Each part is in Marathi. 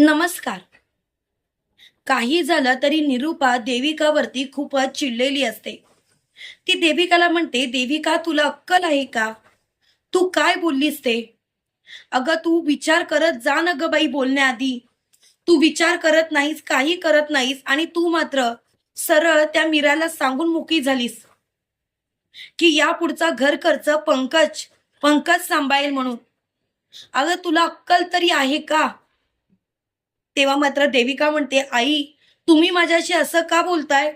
नमस्कार. काही झालं तरी निरूपा देविकावरती खूपच चिडलेली असते. ती देविकाला म्हणते देविका तुला अक्कल आहे का? तू काय बोललीस ते? अगं तू विचार करत जा ना ग बाई बोलण्याआधी. तू विचार करत नाहीस काही करत नाहीस आणि तू मात्र सरळ त्या मीराला सांगून मोकळी झालीस. की या पुढचा घर खर्च पंकज पंकज सांभाळेल म्हणून. अगं तुला अक्कल तरी आहे का? तेव्हा मात्र देविका म्हणते आई तुम्ही माझ्याशी असं का बोलताय?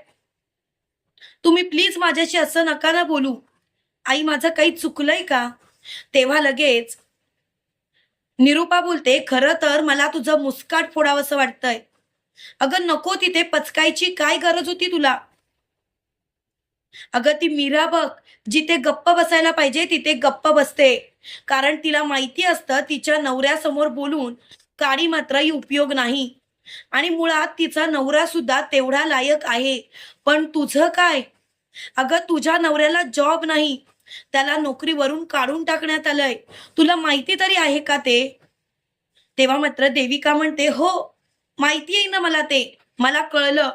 तुम्ही प्लीज माझ्याशी असं नका ना बोलू. आई माझं काही चुकलंय का? तेव्हा लगेच निरूपा बोलते खरं तर मला तुझं मुस्काट फोडावंसं वाटतंय. अगं नको तिथे पचकायची काय गरज होती तुला? अगं ती मीरा बघ जिथे गप्प बसायला पाहिजे तिथे गप्प बसते. कारण तिला माहिती असतं तिच्या नवऱ्यासमोर बोलून काडी मात्रही उपयोग नाही. आणि मुळात तिचा नवरा सुद्धा तेवढा लायक आहे. पण तुझं काय? अगं तुझ्या नवऱ्याला जॉब नाही. त्याला नोकरीवरून काढून टाकण्यात आलंय. तुला माहिती तरी आहे का ते? तेव्हा मात्र देविका म्हणते हो माहिती आहे ना मला ते. मला कळलं.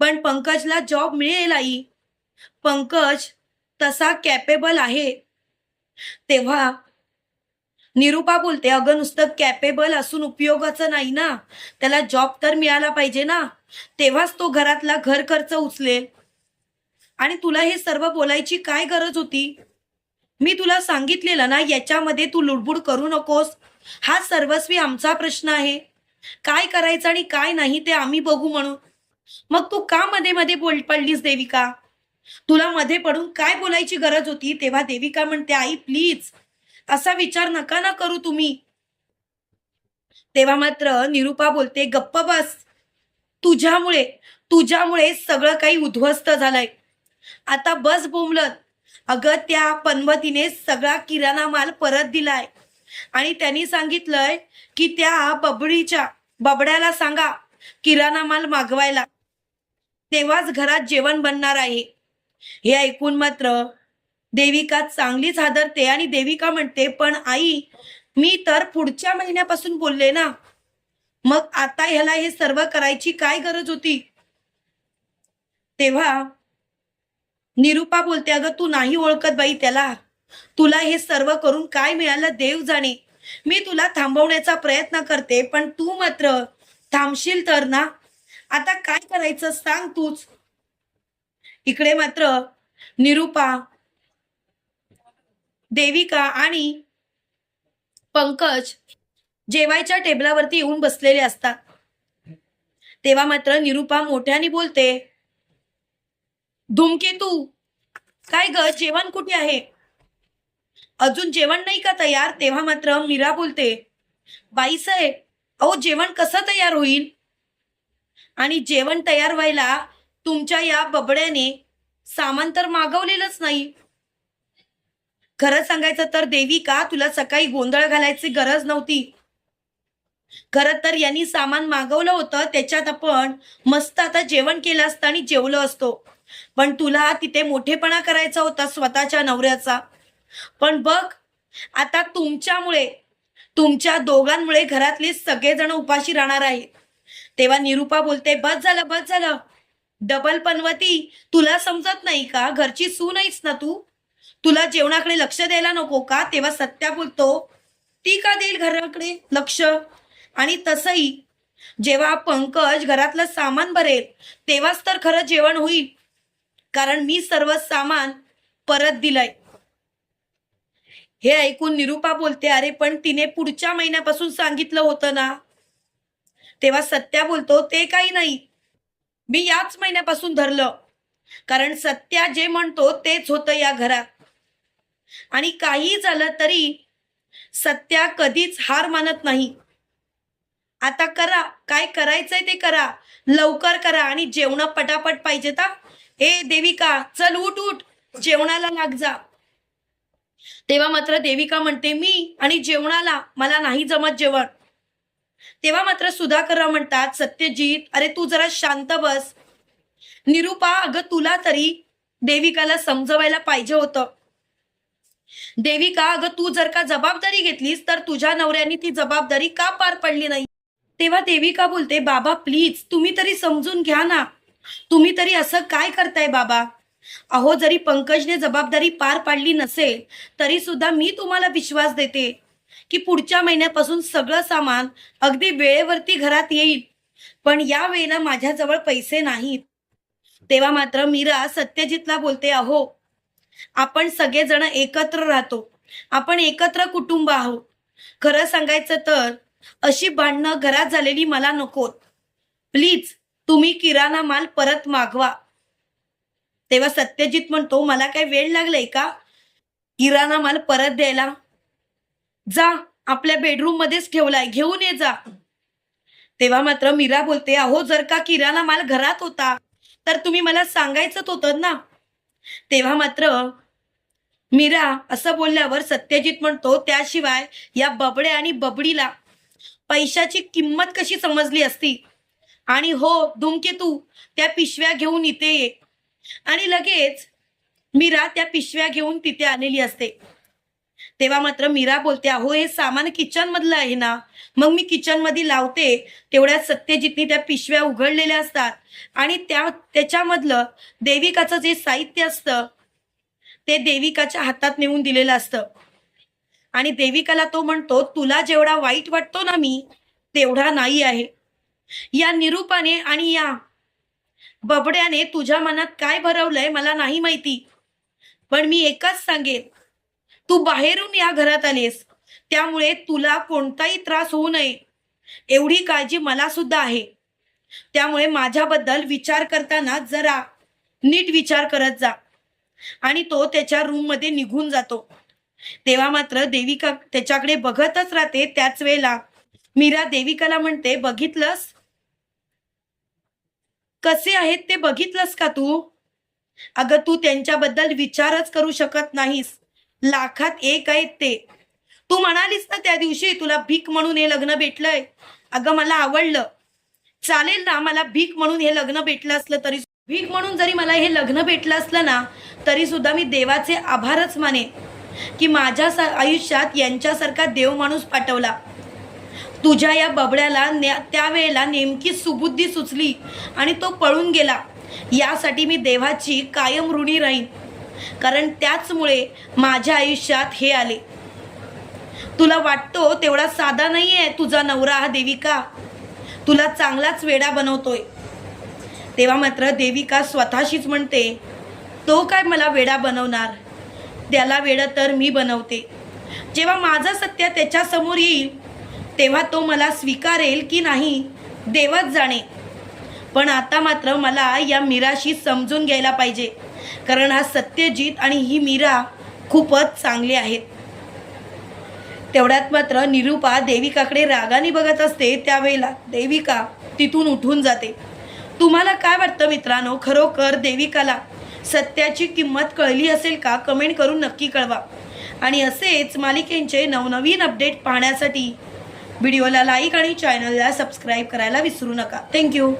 पण पंकजला जॉब मिळेल आई. पंकज तसा कॅपेबल आहे. तेव्हा निरूपा बोलते अगं नुसतं कॅपेबल असून उपयोगाचं नाही ना. त्याला जॉब तर मिळाला पाहिजे ना. तेव्हाच तो घरातला घर खर्च उचलेल. आणि तुला हे सर्व बोलायची काय गरज होती? मी तुला सांगितलेलं ना याच्यामध्ये तू लुडबुड करू नकोस. हा सर्वस्वी आमचा प्रश्न आहे. काय करायचं आणि काय नाही ते आम्ही बघू म्हणून. मग तू का मध्ये मध्ये बोल पडलीस देविका? तुला मध्ये पडून काय बोलायची गरज होती तेव्हा देविका म्हणते आई प्लीज असा विचार नका ना करू तुम्ही. तेव्हा मात्र निरूपा बोलते गप्प बस. तुझ्यामुळे तुझ्यामुळे सगळं काही उद्ध्वस्त झालंय. आता बस बोंबलत. अगं त्या पनवतीने सगळा किराणा माल परत दिलाय. आणि त्यांनी सांगितलंय की त्या बबडीच्या बबड्याला सांगा किराणा माल मागवायला. तेव्हाच घरात जेवण बनणार आहे. हे ऐकून मात्र देविका चांगलीच हादरते आणि देविका म्हणते पण आई मी तर पुढच्या महिन्यापासून बोलले ना. मग आता ह्याला हे सर्व करायची काय गरज होती? तेव्हा निरूपा बोलते अगं तू नाही ओळखत बाई त्याला. तुला हे सर्व करून काय मिळालं देव जाणे. मी तुला थांबवण्याचा प्रयत्न करते पण तू मात्र थांबशील तर ना. आता काय करायचं सांग तूच. इकडे मात्र निरूपा देविका आणि पंकज जेवायच्या टेबलावरती येऊन बसलेले असतात. तेव्हा मात्र निरुपा मोठ्याने बोलते धूमकेतू काय ग जेवण कुठे आहे? अजून जेवण नाही का तयार? तेव्हा मात्र मीरा बोलते बाईसाहेब अहो जेवण कसं तयार होईल? आणि जेवण तयार व्हायला तुमच्या या बबड्याने सामान तर मागवलेलंच नाही. खरं सांगायचं तर देवी का तुला सकाळी गोंधळ घालायची गरज नव्हती? खरं तर यांनी सामान मागवलं होतं त्याच्यात आपण मस्त आता जेवण केलं असतं आणि जेवलो असतो. पण तुला तिथे मोठेपणा करायचा होता स्वतःच्या नवऱ्याचा. पण बघ आता तुमच्यामुळे तुमच्या दोघांमुळे घरातले सगळेजण उपाशी राहणार आहेत तेव्हा निरूपा बोलते बस झालं बस झालं. डबल पनवती तुला समजत नाही का? घरची सून आहेस ना तू? तुला जेवणाकडे लक्ष द्यायला नको का? तेव्हा सत्या बोलतो ती का देईल घराकडे लक्ष? आणि तसंही जेव्हा पंकज घरातलं सामान भरेल तेव्हाच तर खरं जेवण होईल. कारण मी सर्व सामान परत दिलंय. हे ऐकून निरूपा बोलते अरे पण तिने पुढच्या महिन्यापासून सांगितलं होतं ना? तेव्हा सत्या बोलतो ते काही नाही. मी याच महिन्यापासून धरलं. कारण सत्या जे म्हणतो तेच होतं या घरात. आणि काही झालं तरी सत्या कधीच हार मानत नाही. आता करा काय करायचंय ते करा लवकर करा आणि जेवण पटापट पाहिजे ता. ए देविका चल उठ उठ जेवणाला लाग जा. तेव्हा मात्र देविका म्हणते मी आणि जेवणाला मला नाही जमत जेवण. तेव्हा मात्र सुधाकरराव म्हणतात सत्यजित अरे तू जरा शांत बस. निरूपा अगं तुला तरी देविकाला समजवायला पाहिजे होतं. देविका अगं तू जर का जबाबदारी घेतलीस तर तुझ्या नवऱ्याने ती जबाबदारी का पार पडली नाही? तेव्हा देविका बोलते बाबा प्लीज तुम्ही तरी समजून घ्या ना. तुम्ही तरी असं काय करताय बाबा? अहो जरी पंकजने जबाबदारी पार पाडली नसेल तरी सुद्धा मी तुम्हाला विश्वास देते की पुढच्या महिन्यापासून सगळं सामान अगदी वेळेवरती घरात येईल. पण या वेळेला माझ्याजवळ पैसे नाहीत. तेव्हा मात्र मीरा सत्यजितला बोलते अहो आपण सगळेजण एकत्र राहतो. आपण एकत्र कुटुंब आहोत. खरं सांगायचं तर अशी भांडणं घरात झालेली मला नकोत प्लीज तुम्ही किराणा माल परत मागवा. तेव्हा सत्यजित म्हणतो मला काय वेळ लागलाय का? किराणा माल परत द्यायला. जा आपल्या बेडरूम मध्येच ठेवलाय घेऊन ये जा. तेव्हा मात्र मीरा बोलते अहो जर का किराणा माल घरात होता तर तुम्ही मला सांगायचंच होतं ना. तेव्हा मात्र मीरा असं बोलल्यावर सत्यजित म्हणतो त्याशिवाय या बबडे आणि बबडीला पैशाची किंमत कशी समजली असती? आणि हो धूमकेतू त्या पिशव्या घेऊन इथे ये. आणि लगेच मीरा त्या पिशव्या घेऊन तिथे आलेली असते. तेव्हा मात्र मीरा बोलते अहो हे सामान किचन मधलं आहे ना. मग मी किचनमध्ये लावते तेवढ्या सत्यजितनी त्या पिशव्या उघडलेल्या असतात. आणि त्या त्याच्यामधलं देविकाचं जे साहित्य असतं ते देविकाच्या हातात नेऊन दिलेलं असतं. आणि देविकाला तो म्हणतो तुला जेवढा वाईट वाटतो ना मी तेवढा नाही आहे. या निरूपाने आणि या बबड्याने तुझ्या मनात काय भरवलंय मला नाही माहिती पण मी एकच सांगेन. तू बाहेरून या घरात आलीस. त्यामुळे तुला कोणताही त्रास होऊ नये. एवढी काळजी मला सुद्धा आहे. त्यामुळे माझ्याबद्दल विचार करताना जरा नीट विचार करत जा. आणि तो त्याच्या रूममध्ये निघून जातो. तेव्हा मात्र देविका त्याच्याकडे बघतच राहते त्याच वेळेला. मीरा देविकाला म्हणते बघितलंस? कसे आहेत ते बघितलंस का तू? अगं तू त्यांच्याबद्दल विचारच करू शकत नाहीस. लाखात एक आहेत ते. तू म्हणालीस ना त्या दिवशी तुला भीक म्हणून हे लग्न भेटलंय. अगं मला आवडलं. चालेल ना मला भीक म्हणून हे लग्न भेटलं असलं तरी भीक म्हणून जरी मला हे लग्न भेटलं असलं ना तरी सुद्धा मी देवाचे आभारच माने की माझ्या आयुष्यात यांच्यासारखा देव माणूस पाठवला. तुझ्या या बबड्याला ने- त्यावेळेला नेमकी सुबुद्धी सुचली आणि तो पळून गेला. यासाठी मी देवाची कायम ऋणी राहीन. कारण त्याचमुळे माझ्या आयुष्यात हे आले. तुला वाटतो तेवढा साधा नाही आहे तुझा नवरा हा देविका? तुला चांगलाच वेडा बनवतोय. तेव्हा मात्र देविका स्वतःशीच म्हणते तो काय मला वेडा बनवणार? त्याला वेडं तर मी बनवते. जेव्हा माझं सत्य त्याच्यासमोर येईल तेव्हा तो मला स्वीकारेल की नाही देवच जाणे. पण आता मात्र मला या मीराशी समजून घ्यायला पाहिजे. कारण हा सत्यजित आणि ही मीरा खूपच चांगली आहेत. तेवढ्यात मात्र निरूपा देविकाकडे रागाने बघत असते. त्यावेळेला देविका तिथून उठून जाते. तुम्हाला काय वाटतं मित्रांनो? खरोखर देविकाला सत्याची किंमत कळली असेल का? कमेंट करून नक्की कळवा. आणि असेच मालिकेंचे नवनवीन अपडेट पाहण्यासाठी व्हिडिओला लाईक आणि चॅनलला सबस्क्राईब करायला विसरू नका. थँक्यू